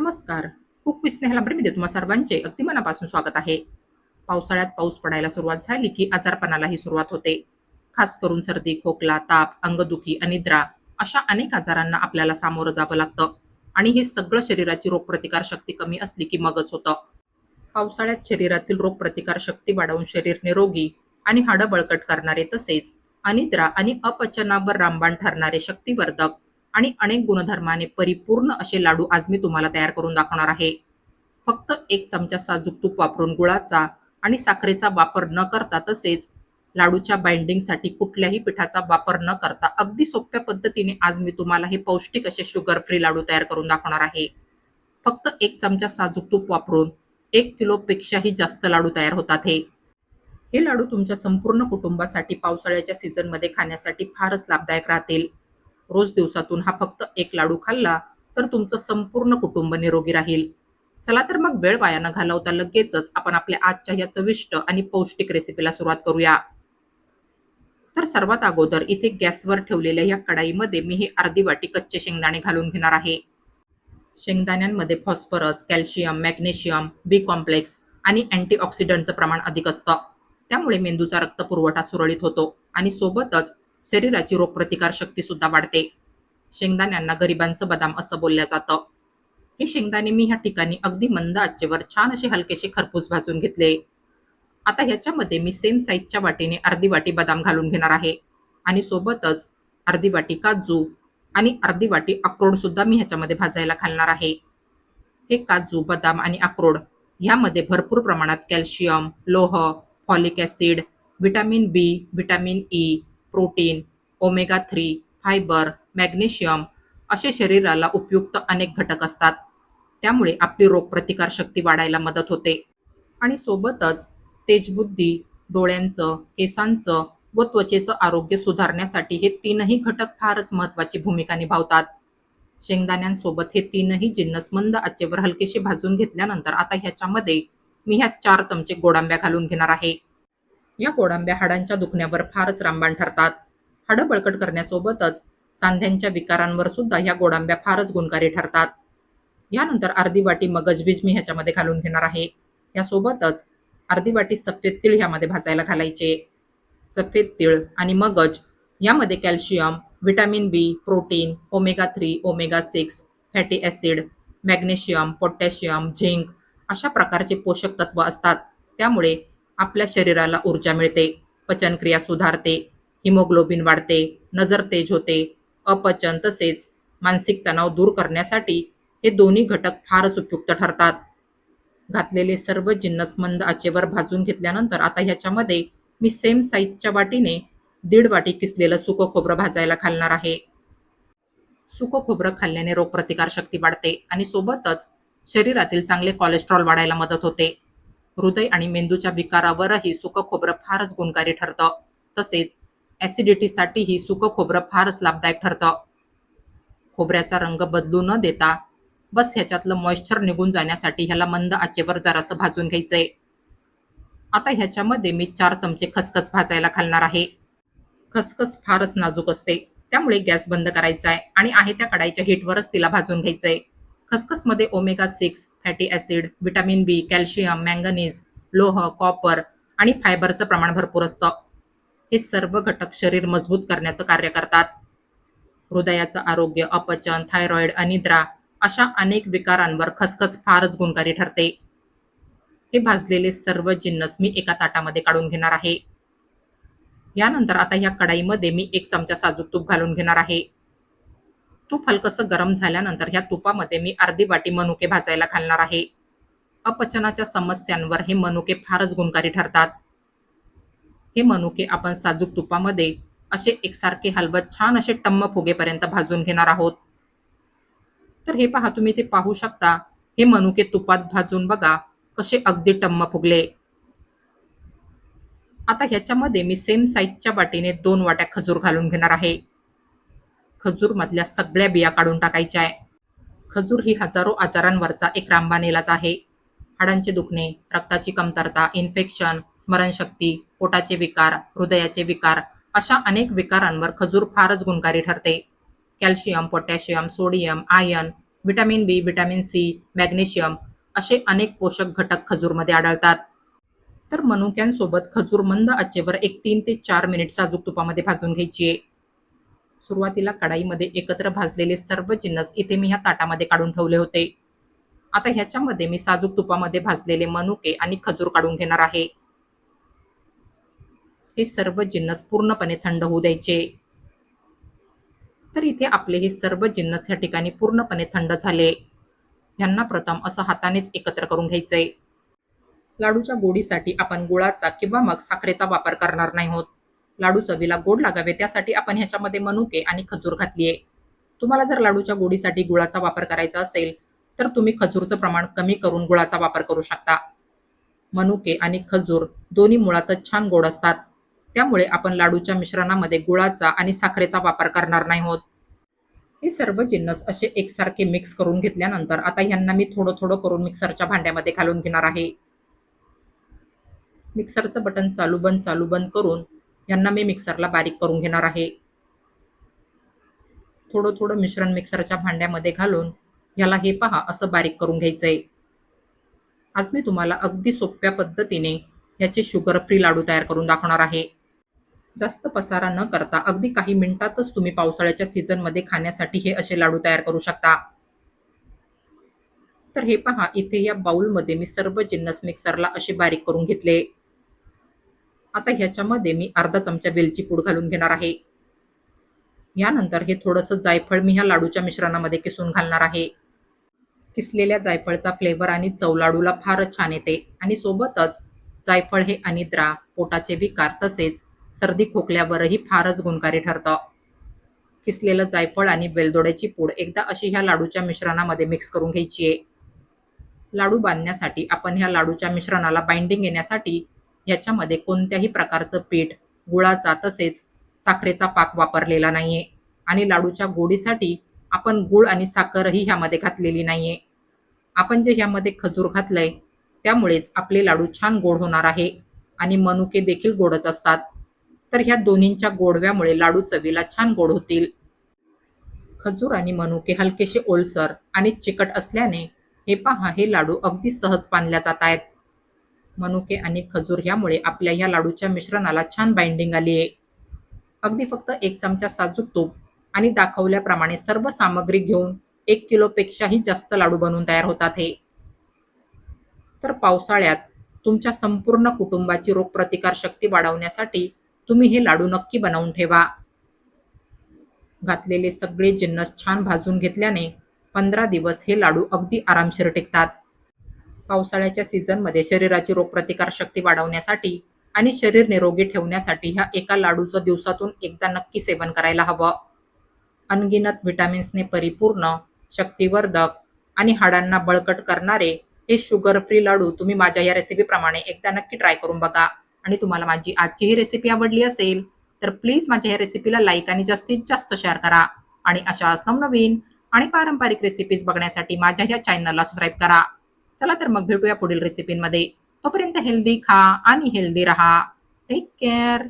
नमस्कार. Cook with Snehala मध्ये तुम्हा सर्वांचे अगदी मनापासून स्वागत आहे. पावसाळ्यात पाऊस पडायला सुरुवात झाली की आजारपणालाही सुरुवात होते. खास करून सर्दी खोकला ताप अंगदुखी अनिद्रा अशा अनेक आजारांना आपल्याला सामोरं जावं लागतं. आणि हे सगळं शरीराची रोगप्रतिकार शक्ती कमी असली की मगच होतं. पावसाळ्यात शरीरातील रोगप्रतिकार शक्ती वाढवून शरीर निरोगी आणि हाडं बळकट करणारे तसेच अनिद्रा आणि अपचनावर रामबाण ठरणारे शक्तिवर्धक आणि अनेक गुणधर्माने परिपूर्ण असे लाडू आज मी तुम्हाला तयार करून दाखवणार आहे. फक्त एक चमचा साजूक तूप वापरून गुळाचा आणि साखरेचा वापर न करता तसेच लाडूच्या बाइंडिंगसाठी कुठल्याही पिठाचा वापर न करता अगदी सोप्या पद्धतीने आज मी तुम्हाला हे पौष्टिक असे शुगर फ्री लाडू तयार करून दाखवणार आहे. फक्त एक चमचा साजूक तूप वापरून एक किलोपेक्षाही जास्त लाडू तयार होतात हे. हे लाडू तुमच्या संपूर्ण कुटुंबासाठी पावसाळ्याच्या सीझनमध्ये खाण्यासाठी फारच लाभदायक राहतील. रोज दिवसातून हा फक्त एक लाडू खाल्ला तर तुमचं संपूर्ण कुटुंब निरोगी राहील. चला तर मग वेळ वाया न घालवता लगेचच आपण आपल्या आजच्या या चविष्ट आणि पौष्टिक रेसिपीला सुरुवात करूया. तर सर्वात अगोदर इथे गॅसवर ठेवलेल्या या कढाईमध्ये मी हे अर्धी वाटी कच्चे शेंगदाणे घालून घेणार आहे. शेंगदाण्यांमध्ये phosphorus calcium magnesium B complex आणि अँटीऑक्सिडंटचं प्रमाण अधिक असतं. त्यामुळे मेंदूचा रक्त पुरवठा सुरळीत होतो आणि सोबतच शरीराची रोगप्रतिकार शक्ती सुद्धा वाढते. शेंगदाण्यांना गरिबांचं बदाम असं बोललं जातं. हे शेंगदाणे मी ह्या ठिकाणी अगदी मंद आचेवर छान असे हलकेसे खरपूस भाजून घेतले. आता ह्याच्यामध्ये मी सेम साईजच्या वाटीने अर्धी वाटी बदाम घालून घेणार आहे. आणि सोबतच अर्धी वाटी काजू आणि अर्धी वाटी अक्रोड सुद्धा मी ह्याच्यामध्ये भाजायला घालणार आहे. हे काजू बदाम आणि अक्रोड ह्यामध्ये भरपूर प्रमाणात कॅल्शियम लोह folic acid vitamin B vitamin E protein omega three fibre magnesium असे शरीराला उपयुक्त अनेक घटक असतात. त्यामुळे आपली रोगप्रतिकार शक्ती वाढायला मदत होते. आणि सोबतच तेजबुद्धी डोळ्यांचं केसांचं व त्वचेचं आरोग्य सुधारण्यासाठी हे तीनही घटक फारच महत्त्वाची भूमिका निभावतात. शेंगदाण्यांसोबत हे तीनही जिन्नस मंद आचेवर हलकेसे भाजून घेतल्यानंतर आता ह्याच्यामध्ये मी ह्या चार चमचे गोडांब्या घालून घेणार आहे. या कोडांब्या हाडांच्या दुखण्यावर फारच रामबाण ठरतात. हाडं बळकट करण्यासोबतच सांध्यांच्या विकारांवर सुद्धा ह्या गोडांब्या फारच गुणकारी ठरतात. यानंतर अर्धी वाटी मगजबीज मी ह्याच्यामध्ये घालून घेणार आहे. यासोबतच अर्धी वाटी सफेद तीळ ह्यामध्ये भाजायला घालायचे. सफेद तीळ आणि मगज यामध्ये calcium vitamin B protein omega three omega six fatty acid magnesium potassium zinc अशा प्रकारचे पोषक तत्व असतात. त्यामुळे आपल्या शरीराला ऊर्जा मिळते पचनक्रिया सुधारते हिमोग्लोबिन वाढते नजर तेज होते अपचन तसेच मानसिक तणाव दूर करण्यासाठी हे दोन्ही घटक फारच उपयुक्त ठरतात. घातलेले सर्व जिन्नस मंद आचेवर भाजून घेतल्यानंतर आता ह्याच्यामध्ये मी सेम साईजच्या वाटीने दीड वाटी किसलेलं सुकं खोबरं भाजायला घालणार आहे. सुकं खोबरं खाल्ल्याने रोगप्रतिकार शक्ती वाढते आणि सोबतच शरीरातील चांगले कोलेस्ट्रॉल वाढायला मदत होते. हृदय आणि मेंदूच्या विकारावरही सुकं खोबरं फारच गुणकारी ठरतं. तसेच ॲसिडिटीसाठीही सुकं खोबरं फारच लाभदायक ठरतं. खोबऱ्याचा रंग बदलू न देता बस ह्याच्यातलं मॉइश्चर निघून जाण्यासाठी ह्याला मंद आचेवर जरासं भाजून घ्यायचंय. आता ह्याच्यामध्ये मी चार चमचे खसखस भाजायला घालणार आहे. खसखस फारच नाजूक असते. त्यामुळे गॅस बंद करायचा आहे आणि आहे त्या कढाईच्या हीटवरच तिला भाजून घ्यायचंय. खसखसमध्ये omega six fatty acid vitamin B calcium manganese लोह कॉपर आणि फायबरचं प्रमाण भरपूर असतं. हे सर्व घटक शरीर मजबूत करण्याचं कार्य करतात. हृदयाचं आरोग्य अपचन थायरॉइड अनिद्रा अशा अनेक विकारांवर खसखस फारच गुणकारी ठरते. हे भाजलेले सर्व जिन्नस मी एका ताटामध्ये काढून घेणार आहे. यानंतर आता या कढाईमध्ये मी एक चमचा साजूक तूप घालून घेणार आहे. तूप हलकसं गरम झाल्यानंतर ह्या तुपामध्ये मी अर्धी वाटी मनुके भाजायला घालणार आहे. अपचनाच्या समस्यांवर हे मनुके फारच गुणकारी ठरतात. हे मनुके आपण साजूक तुपामध्ये असे एकसारखे हलवत छान असे टम्म फुगेपर्यंत भाजून घेणार आहोत. तर हे पहा तुम्ही ते पाहू शकता हे मनुके तुपात भाजून बघा कसे अगदी टम्म फुगले. आता ह्याच्यामध्ये मी सेम साईजच्या वाटीने दोन वाट्या खजूर घालून घेणार आहे. खजूर मधल्या सगळ्या बिया काढून टाकायच्या आहे. खजूर ही हजारो आजारांवरचा एक रांबा नेलाच आहे. हाडांचे दुखणे रक्ताची कमतरता इन्फेक्शन स्मरणशक्ती पोटाचे विकार हृदयाचे विकार अशा अनेक विकारांवर खजूर फारच गुणकारी ठरते. Calcium potassium sodium iron vitamin B vitamin C magnesium असे अनेक पोषक घटक खजूरमध्ये आढळतात. तर मनुक्यांसोबत खजूर मंद आचेवर एक तीन ते चार मिनिट साजूक तुपामध्ये भाजून घ्यायची आहे. सुरुवातीला कढाईमध्ये एकत्र भाजलेले सर्व जिन्नस इथे मी ह्या ताटामध्ये काढून ठेवले होते. आता ह्याच्यामध्ये मी साजूक तुपामध्ये भाजलेले मनुके आणि खजूर काढून घेणार आहे. हे सर्व जिन्नस पूर्णपणे थंड होऊ द्यायचे. तर इथे आपले हे सर्व जिन्नस ह्या ठिकाणी पूर्णपणे थंड झाले. यांना प्रथम असं हातानेच एकत्र करून घ्यायचंय. लाडूच्या गोडीसाठी आपण गुळाचा किंवा मग साखरेचा वापर करणार नाही होत. लाडू चवीला गोड लागावे त्यासाठी आपण ह्याच्यामध्ये मनुके आणि खजूर घातलीये. तुम्हाला जर लाडूच्या गोडीसाठी गुळाचा वापर करायचा असेल तर तुम्ही खजूरचं प्रमाण कमी करून गुळाचा वापर करू शकता. मनुके आणि खजूर दोन्ही मुळातच छान गोड असतात. त्यामुळे आपण लाडूच्या मिश्रणामध्ये गुळाचा आणि साखरेचा वापर करणार नाही होत. हे सर्व जिन्नस असे एकसारखे मिक्स करून घेतल्यानंतर आता यांना मी थोडं थोडं करून मिक्सरच्या भांड्यामध्ये घालून घेणार आहे. मिक्सरचं बटन चालू बंद चालू बंद करून यांना मी मिक्सरला बारीक करून घेणार आहे. थोडं थोडं मिश्रण मिक्सरच्या भांड्यामध्ये घालून याला हे पहा असं बारीक करून घ्यायचंय. आज मी तुम्हाला अगदी सोप्या पद्धतीने याचे शुगर फ्री लाडू तयार करून दाखवणार आहे. जास्त पसारा न करता अगदी काही मिनिटातच तुम्ही पावसाळ्याच्या सीझनमध्ये खाण्यासाठी हे असे लाडू तयार करू शकता. तर हे पहा इथे या बाउलमध्ये मी सर्व जिन्नस मिक्सरला असे बारीक करून घेतले. आता ह्याच्यामध्ये मी अर्धा चमचा वेलची पूड घालून घेणार आहे. यानंतर हे थोडंसं जायफळ मी ह्या लाडूच्या मिश्रणामध्ये किसून घालणार आहे. किसलेल्या जायफळचा फ्लेवर आणि चव लाडूला फारच छान येते आणि सोबतच जायफळ हे अनिद्रा पोटाचे विकार तसेच सर्दी खोकल्यावरही फारच गुणकारी ठरतं. किसलेलं जायफळ आणि वेलदोड्याची पूड एकदा अशी ह्या लाडूच्या मिश्रणामध्ये मिक्स करून घ्यायची आहे. लाडू बांधण्यासाठी आपण ह्या लाडूच्या मिश्रणाला बाइंडिंग येण्यासाठी याच्यामध्ये कोणत्याही प्रकारचं पीठ गुळाचा तसेच साखरेचा पाक वापरलेला नाहीये. आणि लाडूच्या गोडीसाठी आपण गुळ आणि साखरही ह्यामध्ये घातलेली नाहीये. आपण जे ह्यामध्ये खजूर घातलंय त्यामुळेच आपले लाडू छान गोड होणार आहे आणि मनुके देखील गोडच असतात. तर ह्या दोन्हींच्या गोडव्यामुळे लाडू चवीला छान गोड होतील. खजूर आणि मनुके हलकेसे ओलसर आणि चिकट असल्याने हे पहा हे लाडू अगदी सहज बांधल्या जात आहेत. मनुके आणि खजूर यामुळे आपल्या या लाडूच्या मिश्रणाला छान बाइंडिंग आली आहे. अगदी फक्त एक चमचा साजूक तूप आणि दाखवल्याप्रमाणे सर्व सामग्री घेऊन एक किलोपेक्षाही जास्त लाडू बनवून तयार होतात हे. तर पावसाळ्यात तुमच्या संपूर्ण कुटुंबाची रोगप्रतिकार शक्ती वाढवण्यासाठी तुम्ही हे लाडू नक्की बनवून ठेवा. घातलेले सगळे जिन्नस छान भाजून घेतल्याने पंधरा दिवस हे लाडू अगदी आरामशीर टिकतात. पावसाळ्याच्या सीझनमध्ये शरीराची रोगप्रतिकार शक्ती वाढवण्यासाठी आणि शरीर निरोगी ठेवण्यासाठी ह्या एका लाडूचं दिवसातून एकदा नक्की सेवन करायला हवं. अनगिनत व्हिटॅमिन्सने परिपूर्ण शक्तिवर्धक आणि हाडांना बळकट करणारे हे शुगर फ्री लाडू तुम्ही माझ्या या रेसिपीप्रमाणे एकदा नक्की ट्राय करून बघा. आणि तुम्हाला माझी आजची ही रेसिपी आवडली असेल तर प्लीज माझ्या या रेसिपीला लाईक आणि जास्तीत जास्त शेअर करा. आणि अशाच नवनवीन आणि पारंपरिक रेसिपीज बघण्यासाठी माझ्या या चॅनलला सबस्क्राईब करा. चला तर मग भेटूया पुढील रेसिपींमध्ये तोपर्यंत हेल्दी खा आणि हेल्दी राहा. Take care